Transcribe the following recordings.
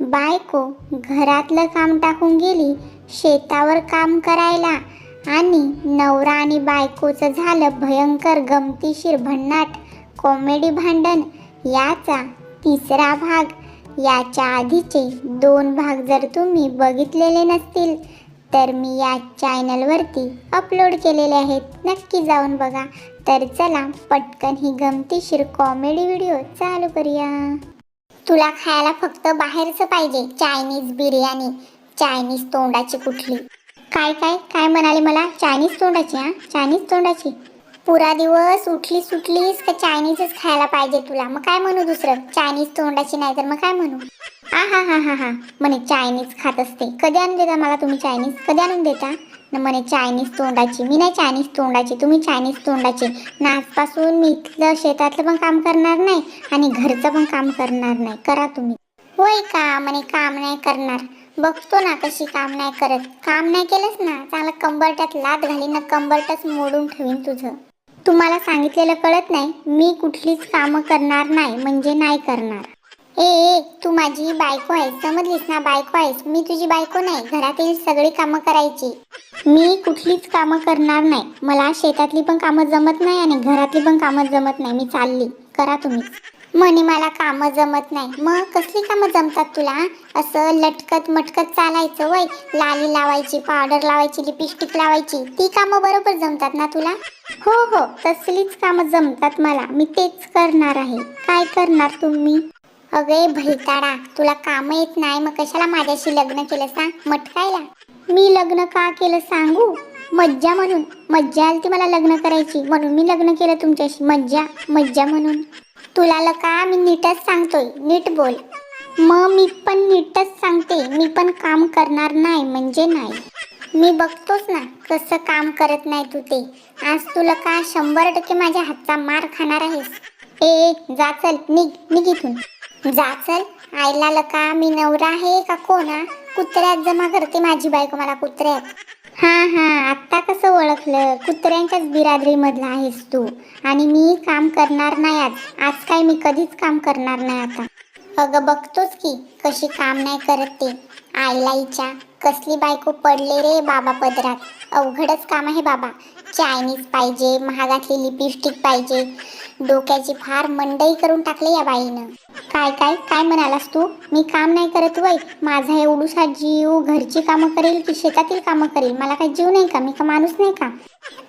बायको घरातलं काम टाकून गेली शेतावर काम करायला. आणि नवरा आणि बायकोचं झालं भयंकर गमतीशीर भन्नाट कॉमेडी भांडण. याचा तिसरा भाग याच्या आधीचे दोन भाग जर तुम्ही बघितलेले नसतील तर मी या चॅनलवरती अपलोड केलेले आहेत. नक्की जाऊन बघा. तर चला पटकन ही गमतीशीर कॉमेडी व्हिडिओ चालू करूया. तुला खायला फक्त बाहेरचं पाहिजे चायनीज बिर्याणी चायनीज तोंडाची कुठली. काय काय काय म्हणाले मला? चायनीज तोंडाची हा? चायनीज तोंडाची? पुरा दिवस उठली सुटलीस का चायनीजच खायला पाहिजे तुला? मग काय म्हणू दुसरं? चायनीज तोंडाची नाही तर मग काय म्हणू? हा हा हा हा हा. म्हणे चायनीज खात असते. कधी आणून देता मला तुम्ही चायनीज कधी आणून देता? न म्हणे चायनीज तोंडाची. मी नाही चायनीज तोंडाची तुम्ही चायनीज तोंडाची. ना आजपासून मी इथलं शेतातलं पण काम करणार नाही आणि घरचं पण काम करणार नाही. करा तुम्ही. होय का? म्हणे काम नाही करणार. बघतो ना कशी काम नाही करत. काम नाही केलंस ना? चांगलं कंबरट्यात लात घाली ना कंबरटच मोडून ठेवीन तुझं. तुम्हाला सांगितलेलं कळत नाही. मी कुठलीच कामं करणार नाही म्हणजे नाही करणार. ए तू माझी बायको आहेस समजलीस ना? बायको आहेस. मी तुझी बायको नाही घरातील सगळी कामं करायची. मी कुठलीच कामं करणार नाही. मला शेतातली पण कामं जमत नाही आणि घरातली पण कामं जमत नाही. मी चालली. करा तुम्ही. म्हणे मला कामं जमत नाही. मग कसली कामं जमतात तुला असं लटकत मटकत चालायचं वय? लाली लावायची पावडर लावायची लिपस्टिक लावायची. ती कामं बरोबर जमतात ना तुला? हो हो तसलीच कामं जमतात मला. मी तेच करणार आहे. काय करणार तुम्ही? अगे भैताडा तुला काम येत नाही मग कशाला माझ्याशी लग्न केलं सांग मटकायला? मी लग्न का केलं सांगू? मज्जा म्हणून. मज्जा आली ती मला लग्न करायची म्हणून मी लग्न केलं तुमच्याशी. मज्जा मज्जा म्हणून. तुला ल का मी नीटच सांगतोय? नीट बोल. मग मी पण नीटच सांगते. मी पण काम करणार नाही म्हणजे नाही. मी बघतोच ना कसं काम करत नाही तू ते. आज तुला का शंभर टक्के माझ्या हातचा मार खाणार आहेस? ए, जा चल निघ निघ इथून. जा चल. आईला लका मी नवरा आहे का कोणा कुत्र्यात जमा करते माझी बायको मला कुत्र्यात. हा हा आत्ता कसं ओळखलं? कुत्र्यांच्याच बिरादरीमधला आहेस तू. आणि मी काम करणार नाही आज. आज काय मी कधीच काम करणार नाही आता. अगं बघतोच की कशी काम नाही करत ते. आईला इच्छा. कसली बायको पडले रे बाबा पदरात? अवघडच काम आहे बाबा. चायनीज पाहिजे महागातली लिपस्टिक पाहिजे. डोक्याची फार मंडई करून टाकले या बाईनं. काय काय काय म्हणालास तू? मी काम नाही करत वय. माझा एवढूसा जीव घरची कामं करेल की शेतातील कामं करेल? मला काही जीव नाही का? मी का माणूस नाही का?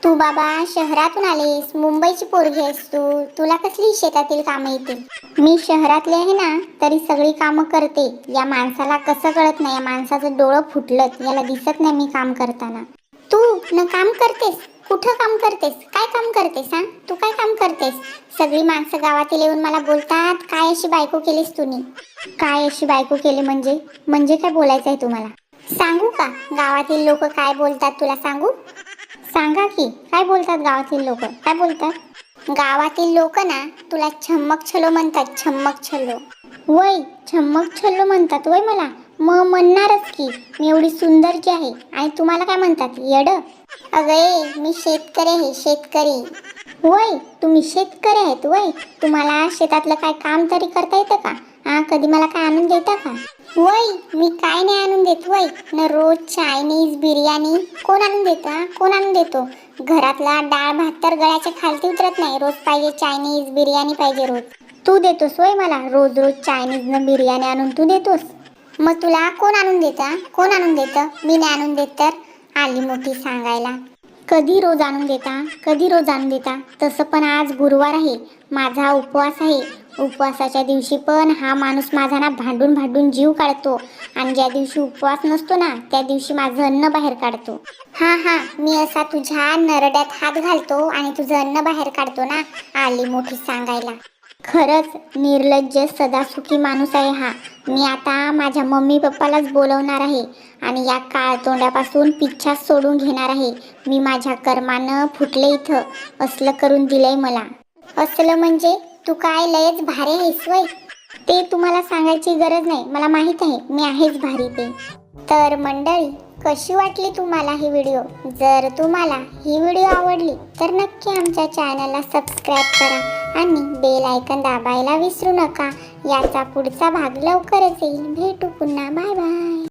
तू बाबा शहरातून आलीस मुंबईची पोरगी आहेस तू. तुला कसली शेतातील कामं येतील? मी शहरातले आहे ना तरी सगळी कामं करते. या माणसाला कसं कळत नाही? या माणसाचं डोळं फुटलत याला दिसत नाही मी काम करताना. तू न काम करतेस? कुठं काम करतेस? काय काम करतेस हा? तू काय काम करतेस? सगळी माणसं गावातील येऊन मला बोलतात काय अशी बायको केलीस तुम्ही काय अशी बायको केली म्हणजे? म्हणजे काय बोलायचं आहे तुम्हाला? सांगू का? गावातील लोक काय बोलतात तुला सांगू? सांगा की काय बोलतात गावातील लोक? काय बोलतात? गावातील लोक ना तुला छम्मक छलो म्हणतात छम्मक छलो. वय छम्मक छल्लो म्हणतात वय मला. मग म्हणणारच की मी एवढी सुंदर जी आहे. आणि तुम्हाला काय म्हणतात? येड? अगं मी शेतकरी आहे शेतकरी. वय तुम्ही शेतकरी आहेत वय. तुम्हाला शेतातलं काय काम तरी करता येतं का? हा कधी मला काय आणून देता का? वय मी काय नाही आणून देत वय. न रोज चायनीज बिर्याणी. कोण आणून देतं कोण आणून देतो? घरातला डाळ भात तर गळ्याच्या खालती उतरत नाही. रोज पाहिजे चायनीज बिर्याणी पाहिजे रोज. तू देतोस वय मला. रोज रोज चायनीज न बिर्याणी आणून तू देतोस. मग तुला कोण आणून देता कोण आणून देतं? मी नाही आणून देत तर? आली मोठी सांगायला. कधी रोज आणून देता कधी रोज आणून देता? तसं पण आज गुरुवार आहे. माझा उपवास आहे. उपवासाच्या दिवशी पण हा माणूस माझा ना भांडून भांडून जीव काढतो. आणि ज्या दिवशी उपवास नसतो ना त्या दिवशी माझं अन्न बाहेर काढतो. हा हा मी असा तुझ्या नरड्यात हात घालतो आणि तुझं अन्न बाहेर काढतो ना आली मोठी सांगायला. खरंच निर्लज्ज सदासुखी माणूस आहे हा. मी आता माझ्या मम्मी पप्पालाच बोलवणार आहे आणि या काळतोंड्यापासून पिच्छा सोडून घेणार आहे. मी माझ्या कर्मानं फुटले इथं. असलं करून दिलंय मला. असलं म्हणजे तू काय लयच भारी आहेस वय. ते तुम्हाला सांगायची गरज नाही. मला माहीत आहे मी आहेच भारी ते. तर मंडळी कशी वाटली तुम्हाला ही व्हिडिओ जर तुम्हाला ही व्हिडिओ आवडली तर नक्की आमच्या चॅनलला सबस्क्राईब करा आणि बेल आयकन दाबायला विसरू नका. याचा पुढचा भाग लवकरच येईल. भेटू पुन्हा. Bye bye